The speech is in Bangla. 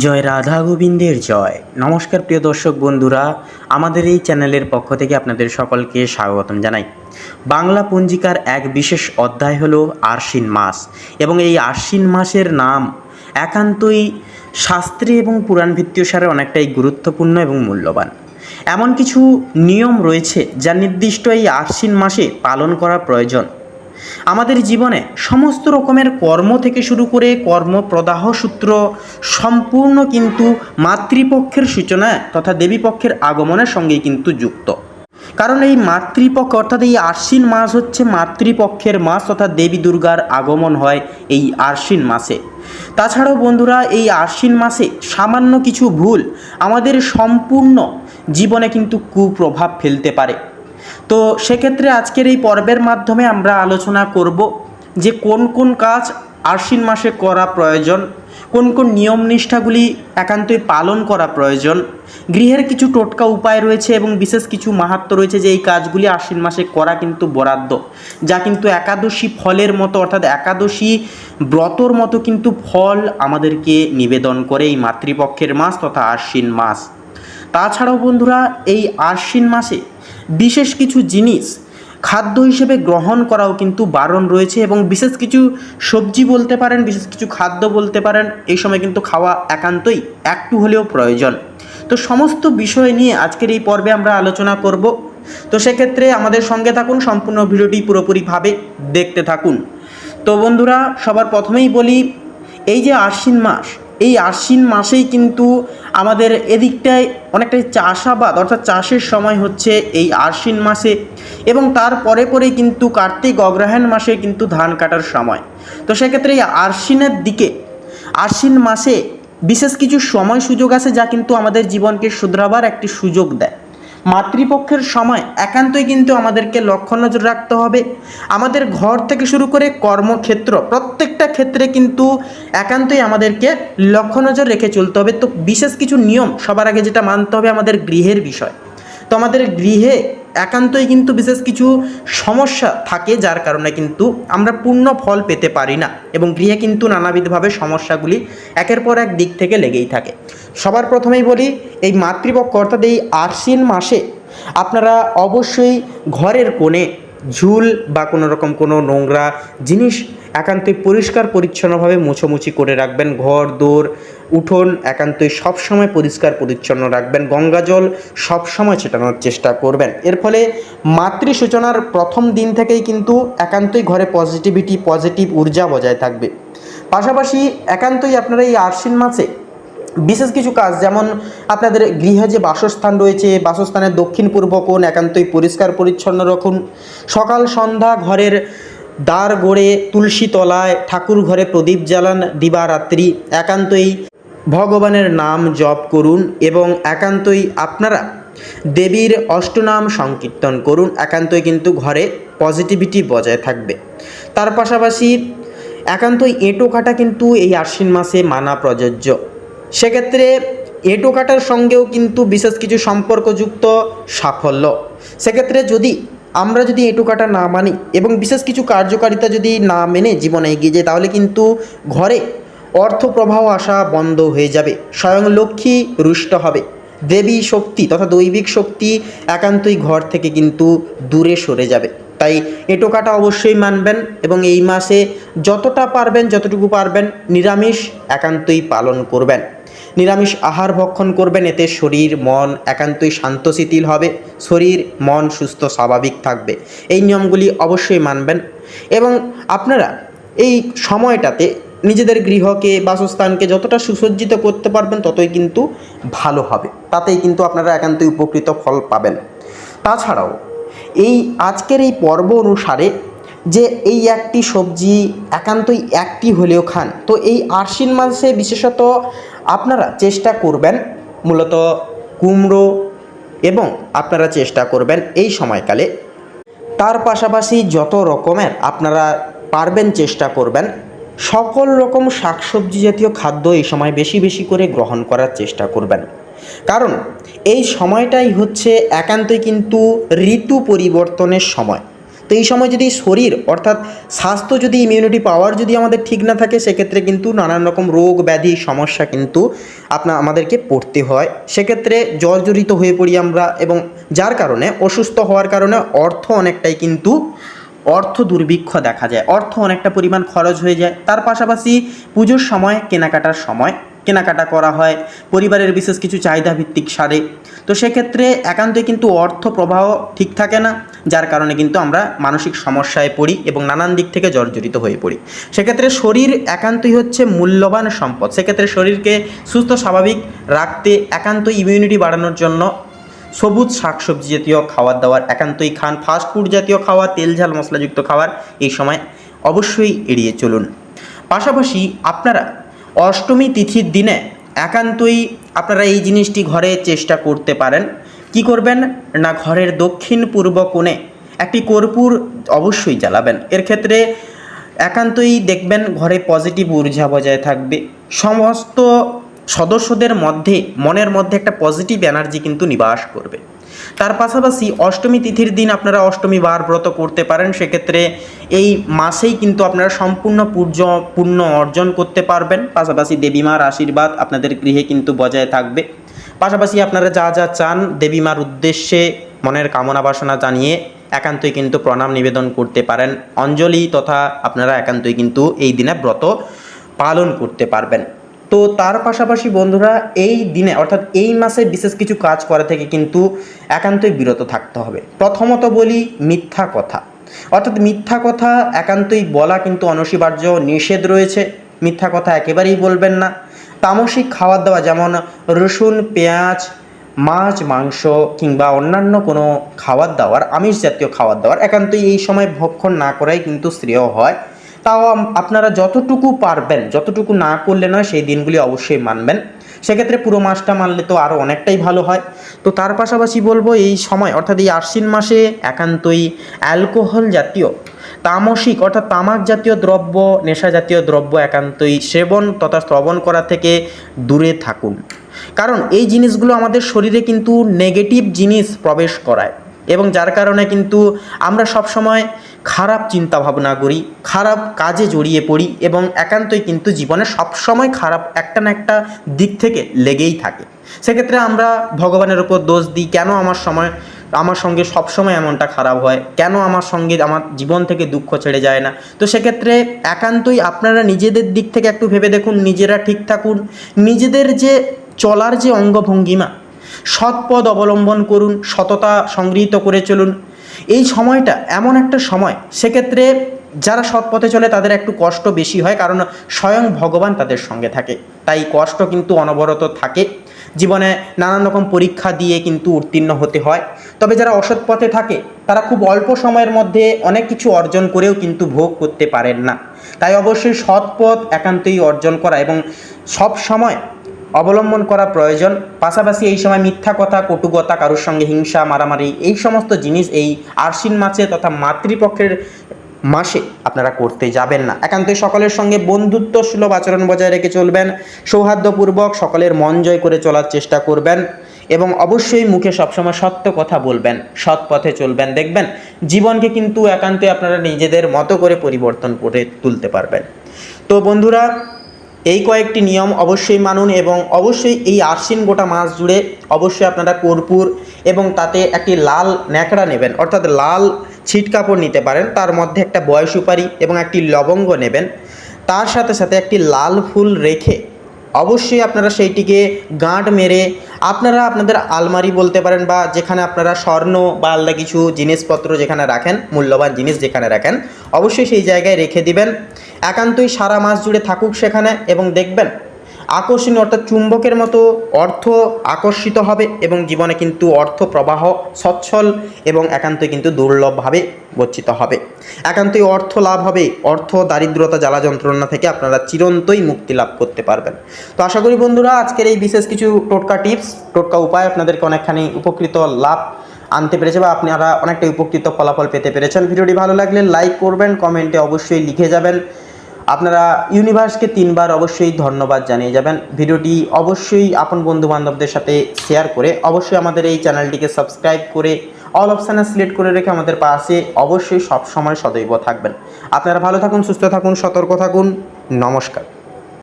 জয় রাধা গোবিন্দের জয়। নমস্কার প্রিয় দর্শক বন্ধুরা, আমাদের এই চ্যানেলের পক্ষ থেকে আপনাদের সকলকে স্বাগতম জানাই। বাংলা পঞ্জিকার এক বিশেষ অধ্যায় হলো আশ্বিন মাস এবং এই আশ্বিন মাসের নাম একান্তই শাস্ত্রী এবং পুরাণ ভিত্তীয় সারে অনেকটাই গুরুত্বপূর্ণ এবং মূল্যবান। এমন কিছু নিয়ম রয়েছে যা নির্দিষ্ট এই আশ্বিন মাসে পালন করা প্রয়োজন। আমাদের জীবনে সমস্ত রকমের কর্ম থেকে শুরু করে কর্মপ্রদাহ সূত্র সম্পূর্ণ কিন্তু মাতৃপক্ষের সূচনা তথা দেবীপক্ষের আগমনের সঙ্গেই কিন্তু যুক্ত। কারণ এই মাতৃপক্ষ অর্থাৎ এই আশ্বিন মাস হচ্ছে মাতৃপক্ষের মাস তথা দেবী দুর্গার আগমন হয় এই আশ্বিন মাসে। তাছাড়াও বন্ধুরা, এই আশ্বিন মাসে সামান্য কিছু ভুল আমাদের সম্পূর্ণ জীবনে কিন্তু কুপ্রভাব ফেলতে পারে। তো সেক্ষেত্রে আজকের এই পর্বের মাধ্যমে আমরা আলোচনা করব যে কোন কোন কাজ আশ্বিন মাসে করা প্রয়োজন, কোন কোন নিয়ম নিষ্ঠাগুলি একান্তই পালন করা প্রয়োজন, গৃহের কিছু টোটকা উপায় রয়েছে এবং বিশেষ কিছু মাহাত্ম রয়েছে যে এই কাজগুলি আশ্বিন মাসে করা কিন্তু বরাদ্দ, যা কিন্তু একাদশী ফলের মতো অর্থাৎ একাদশী ব্রতর মতো কিন্তু ফল আমাদেরকে নিবেদন করে এই মাতৃপক্ষের মাস তথা আশ্বিন মাস। তাছাড়াও বন্ধুরা, এই আশ্বিন মাসে বিশেষ কিছু জিনিস খাদ্য হিসেবে গ্রহণ করাও কিন্তু বারণ রয়েছে এবং বিশেষ কিছু সবজি বলতে পারেন, বিশেষ কিছু খাদ্য বলতে পারেন, এই সময় কিন্তু খাওয়া একান্তই একটু হলেও প্রয়োজন। তো সমস্ত বিষয় নিয়ে আজকের এই পর্বে আমরা আলোচনা করব। তো সেক্ষেত্রে আমাদের সঙ্গে থাকুন, সম্পূর্ণ ভিডিওটি পুরোপুরিভাবে দেখতে থাকুন। তো বন্ধুরা, সবার প্রথমেই বলি, এই যে আশ্বিন মাস এই আশ্বিন মাসেই কিন্তু আমাদের এদিকটায় অনেকটাই চাষাবাদ, অর্থাৎ চাষের সময় হচ্ছে এই আশ্বিন মাসে। এবং তার পরে পরে কিন্তু কার্তিক অগ্রহায়ণ মাসে কিন্তু ধান কাটার সময়। তো সেক্ষেত্রে এই আশ্বিনের দিকে, আশ্বিন মাসে বিশেষ কিছু সময় সুযোগ আছে যা কিন্তু আমাদের জীবনকে শুধরাবার একটি সুযোগ দেয়। মাতৃপক্ষের সময় একান্তই কিন্তু আমাদেরকে লক্ষ্য নজর রাখতে হবে। আমাদের ঘর থেকে শুরু করে কর্মক্ষেত্র প্রত্যেকটা ক্ষেত্রে কিন্তু একান্তই আমাদেরকে লক্ষ্য নজর রেখে চলতে হবে। তো বিশেষ কিছু নিয়ম সবার আগে যেটা মানতে হবে আমাদের গৃহের বিষয়। তো আমাদের গৃহে একান্তই কিন্তু বিশেষ কিছু সমস্যা থাকে, যার কারণে কিন্তু আমরা পূর্ণ ফল পেতে পারি না এবং গৃহে কিন্তু নানাবিধভাবে সমস্যাগুলি একের পর এক দিক থেকে লেগেই থাকে। সবার প্রথমেই বলি, এই মাতৃপক্ষ অর্থাৎ এই আশ্বিন মাসে আপনারা অবশ্যই ঘরের কোণে ঝুল বা কোনো রকম কোনো নোংরা জিনিস একান্তই পরিষ্কার পরিচ্ছন্নভাবে মুছোমুছি করে রাখবেন। ঘর, দোর উঠোন একান্তই সবসময় পরিষ্কার, পরিচ্ছন্ন রাখবেন। গঙ্গা জল সবসময় ছেটানোর চেষ্টা করবেন। এর ফলে মাতৃ সূচনার প্রথম দিন থেকেই কিন্তু একান্তই ঘরে পজিটিভিটি পজিটিভ ঊর্জা বজায় থাকবে। পাশাপাশি একান্তই আপনারা এই আশ্বিন মাসে বিশেষ কিছু কাজ, যেমন আপনাদের গৃহে যে বাসস্থান রয়েছে, বাসস্থানের দক্ষিণ পূর্ব কোণ একান্তই পরিষ্কার, পরিচ্ছন্ন রাখুন। সকাল, সন্ধ্যা ঘরের দ্বার গড়ে, তুলসী তলায় ঠাকুর ঘরে প্রদীপ জ্বালান, দিবারাত্রি একান্তই ভগবানের নাম জপ করুন এবং একান্তই আপনারা দেবীর অষ্টনাম সংকীর্তন করুন। একান্তই কিন্তু ঘরে পজিটিভিটি বজায় থাকবে। তার পাশাপাশি একান্তই এঁটো কাটা কিন্তু এই আশ্বিন মাসে মানা প্রযোজ্য। সেক্ষেত্রে এঁটো কাটার সঙ্গেও কিন্তু বিশেষ কিছু সম্পর্কযুক্ত সাফল্য। সেক্ষেত্রে যদি আমরা যদি এঁটো কাটা না মানি এবং বিশেষ কিছু কার্যকারিতা যদি না মেনে জীবনে এগিয়ে যাই, তাহলে কিন্তু ঘরে অর্থ প্রবাহ আসা বন্ধ হয়ে যাবে। স্বয়ং লক্ষ্মী রুষ্ট হবে। দেবী শক্তি তথা দৈবিক শক্তি একান্তই ঘর থেকে কিন্তু দূরে সরে যাবে। তাই এঁটো কাটা অবশ্যই মানবেন এবং এই মাসে যতটা পারবেন, যতটুকু পারবেন, নিরামিষ একান্তই পালন করবেন। নিরামিষ আহার ভক্ষণ করবেন, এতে শরীর, মন একান্তই শান্তশীতল হবে, শরীর, মন সুস্থ স্বাভাবিক থাকবে। এই নিয়মগুলি অবশ্যই মানবেন। এবং আপনারা এই সময়টাতে নিজেদের গৃহকে, বাসস্থানকে যতটা সুসজ্জিত করতে পারবেন ততই কিন্তু ভালো হবে। তাতেই কিন্তু আপনারা একান্তই উপকৃত ফল পাবেন। তাছাড়াও, এই আজকের এই পর্ব অনুসারে যে এই একটি সবজি একান্তই একটি হলেও খান, তো এই আশ্বিন মাসে বিশেষত আপনারা চেষ্টা করবেন মূলত কুমড়ো এবং আপনারা চেষ্টা করবেন এই সময়কালে। তার পাশাপাশি যত রকমের আপনারা পারবেন চেষ্টা করবেন সকল রকম শাকসবজি জাতীয় খাদ্য এই সময় বেশি বেশি করে গ্রহণ করার চেষ্টা করবেন। কারণ এই সময়টাই হচ্ছে একান্তই কিন্তু ঋতু পরিবর্তনের সময়। তো এই সময় যদি শরীর অর্থাৎ স্বাস্থ্য যদি ইমিউনিটি পাওয়ার যদি আমাদের ঠিক না থাকে, সেক্ষেত্রে কিন্তু নানান রকম রোগ ব্যাধি সমস্যা কিন্তু আপনার আমাদেরকে পড়তে হয়। সেক্ষেত্রে জর্জরিত হয়ে পড়ি আমরা এবং যার কারণে, অসুস্থ হওয়ার কারণে অর্থ অনেকটাই কিন্তু অর্থ দুর্ভিক্ষ দেখা যায়। অর্থ অনেকটা পরিমাণ খরচ হয়ে যায়। তার পাশাপাশি পুজোর সময়, কেনাকাটার সময়, কেনাকাটা করা হয়। পরিবারের বিশেষ কিছু চাহিদা ভিত্তিক সারে। তো সেক্ষেত্রে একান্তই কিন্তু অর্থ প্রবাহ ঠিক থাকে না, যার কারণে কিন্তু আমরা মানসিক সমস্যায় পড়ি এবং নানান দিক থেকে জর্জরিত হয়ে পড়ি। সেক্ষেত্রে শরীর একান্তই হচ্ছে মূল্যবান সম্পদ। সেক্ষেত্রে শরীরকে সুস্থ স্বাভাবিক রাখতে একান্ত ইমিউনিটি বাড়ানোর জন্য সবুজ শাকসবজি জাতীয় খাবার দাবার একান্তই খান ফাস্টফুড জাতীয় খাবার, তেল ঝাল মশলাযুক্ত খাবার, এই সময় অবশ্যই এড়িয়ে চলুন। পাশাপাশি আপনারা অষ্টমী তিথির দিনে একান্তই আপনারা এই জিনিসটি ঘরে চেষ্টা করতে পারেন। কি করবেন? না ঘরের দক্ষিণ পূর্ব কোণে একটি কর্পূর অবশ্যই জ্বালাবেন। এর ক্ষেত্রে একান্তই দেখবেন ঘরে পজিটিভ ঊর্জা বজায় থাকবে। সমস্ত সদস্যদের মধ্যে, মনের মধ্যে একটা পজিটিভ এনার্জি কিন্তু নিবাস করবে। তার পাশাপাশি অষ্টমী তিথির দিন আপনারা অষ্টমী বার ব্রত করতে পারেন, সেক্ষেত্রে এই মাসেই কিন্তু আপনারা সম্পূর্ণ পূর্য পূর্ণ অর্জন করতে পারবেন। পাশাপাশি দেবীমার আশীর্বাদ আপনাদের গৃহে কিন্তু বজায় থাকবে। পাশাপাশি আপনারা যা যা চান দেবীমার উদ্দেশ্যে মনের কামনা বাসনা জানিয়ে একান্তই কিন্তু প্রণাম নিবেদন করতে পারেন। অঞ্জলি তথা আপনারা একান্তই কিন্তু এই দিনে ব্রত পালন করতে পারবেন। তো তার পাশাপাশি বন্ধুরা এই দিনে, অর্থাৎ এই মাসে বিশেষ কিছু কাজ করা থেকে কিন্তু একান্তই বিরত থাকতে হবে। প্রথমত বলি মিথ্যা কথা। অর্থাৎ মিথ্যা কথা, একান্তই বলা কিন্তু অনস্বীকার্য, নিষেধ রয়েছে। মিথ্যা কথা একেবারেই বলবেন না। তামসিক খাবার দাওয়া যেমন রসুন, পেঁয়াজ, মাছ, মাংস কিংবা অন্যান্য কোনো খাবার দাবার আমিষ জাতীয় খাবার দাবার একান্তই এই সময় ভক্ষণ না করাই কিন্তু শ্রেয় হয়। তাও আপনারা যতটুকু পারবেন, যতটুকু না করলে নয়, সেই দিনগুলি অবশ্যই মানবেন। সেক্ষেত্রে পুরো মাসটা মানলে তো আরও অনেকটাই ভালো হয়। তো তার পাশাপাশি বলব, এই সময়, অর্থাৎ এই আশ্বিন মাসে একান্তই অ্যালকোহল জাতীয়, তামসিক, অর্থাৎ তামাক জাতীয় দ্রব্য, নেশা জাতীয় দ্রব্য একান্তই সেবন তথা শ্রবণ করা থেকে দূরে থাকুন। কারণ এই জিনিসগুলো আমাদের শরীরে কিন্তু নেগেটিভ জিনিস প্রবেশ করায়। এবং যার কারণে কিন্তু আমরা সবসময় খারাপ চিন্তা ভাবনা করি, খারাপ কাজে জড়িয়ে পড়ি এবং একান্তই কিন্তু জীবনে সবসময় খারাপ একটা না একটা দিক থেকে লেগেই থাকে। সেক্ষেত্রে আমরা ভগবানের ওপর দোষ দিই, কেন আমার সময়, আমার সঙ্গে সবসময় এমনটা খারাপ হয়? কেন আমার সঙ্গে আমার জীবন থেকে দুঃখ ছেড়ে যায় না? তো সেক্ষেত্রে একান্তই আপনারা নিজেদের দিক থেকে একটু ভেবে দেখুন, নিজেরা ঠিক থাকুন। নিজেদের যে চলার যে অঙ্গভঙ্গিমা সৎ পথ অবলম্বন করুন, সততা সংগৃহীত করে চলুন। এই সময়টা এমন একটা সময়, সেক্ষেত্রে যারা সৎ পথে চলে তাদের একটু কষ্ট বেশি হয়, কারণ স্বয়ং ভগবান তাদের সঙ্গে থাকে। তাই কষ্ট কিন্তু অনবরত থাকে। জীবনে নানান রকম পরীক্ষা দিয়ে কিন্তু উত্তীর্ণ হতে হয়। তবে যারা অসৎ পথে থাকে, তারা খুব অল্প সময়ের মধ্যে অনেক কিছু অর্জন করেও কিন্তু ভোগ করতে পারেন না। তাই অবশ্যই সৎ পথ একান্তই অর্জন করা এবং সব সময় অবলম্বন করা প্রয়োজন। পাশাপাশি এই সময় মিথ্যা কথা, কটুকতা, কারোর সঙ্গে হিংসা, মারামারি, এই সমস্ত জিনিস এই আশ্বিন মাসে তথা মাতৃপক্ষের মাসে আপনারা করতে যাবেন না। একান্তই সকলের সঙ্গে বন্ধুত্ব সুলভ আচরণ বজায় রেখে চলবেন। সৌহার্দ্যপূর্বক সকলের মন জয় করে চলার চেষ্টা করবেন এবং অবশ্যই মুখে সবসময় সত্য কথা বলবেন। সৎ পথে চলবেন। দেখবেন জীবনকে কিন্তু একান্তই আপনারা নিজেদের মতো করে পরিবর্তন করে তুলতে পারবেন। তো বন্ধুরা এই কয়েকটি নিয়ম অবশ্যই মানুন এবং অবশ্যই এই আশ্বিন গোটা মাস জুড়ে অবশ্যই আপনারা কর্পূর এবং তাতে একটি লাল ন্যাকড়া নেবেন, অর্থাৎ লাল ছিট কাপড় নিতে পারেন, তার মধ্যে একটা বয় সুপারি এবং একটি লবঙ্গ নেবেন। তার সাথে সাথে একটি লাল ফুল রেখে অবশ্যই আপনারা সেইটিকে গাঁট মেরে আপনারা আপনাদের আলমারি বলতে পারেন বা যেখানে আপনারা স্বর্ণ বা আলাদা কিছু জিনিসপত্র যেখানে রাখেন, মূল্যবান জিনিস যেখানে রাখেন, অবশ্যই সেই জায়গায় রেখে দিবেন। একান্তই সারা মাস জুড়ে থাকুক সেখানে এবং দেখবেন আকর্ষণীয় অর্থাৎ চুম্বকের মতো অর্থ আকর্ষিত হবে এবং জীবনে কিন্তু অর্থ প্রবাহ সচ্ছল এবং একান্তই কিন্তু দুর্লভভাবে গচ্ছিত হবে। একান্তই অর্থ লাভ হবে, অর্থ দারিদ্রতা জ্বালা যন্ত্রণা থেকে আপনারা চিরন্তই মুক্তি লাভ করতে পারবেন। তো আশা করি বন্ধুরা, আজকের এই বিশেষ কিছু টোটকা টিপস, টোটকা উপায় আপনাদেরকে অনেকখানি উপকৃত লাভ আনতে পেরেছে বা আপনারা অনেকটা উপকৃত ফলাফল পেতে পেরেছেন। ভিডিওটি ভালো লাগলে লাইক করবেন, কমেন্টে অবশ্যই লিখে যাবেন। আপনারা ইউনিভার্সকে তিনবার অবশ্যই ধন্যবাদ জানিয়ে যাবেন। ভিডিওটি অবশ্যই আপন বন্ধুবান্ধবদের সাথে শেয়ার করে, অবশ্যই আমাদের এই চ্যানেলটিকে সাবস্ক্রাইব করে অল অপশানে সিলেক্ট করে রেখে আমাদের পাশে অবশ্যই সবসময় সদৈব থাকবেন। আপনারা ভালো থাকুন, সুস্থ থাকুন, সতর্ক থাকুন। নমস্কার।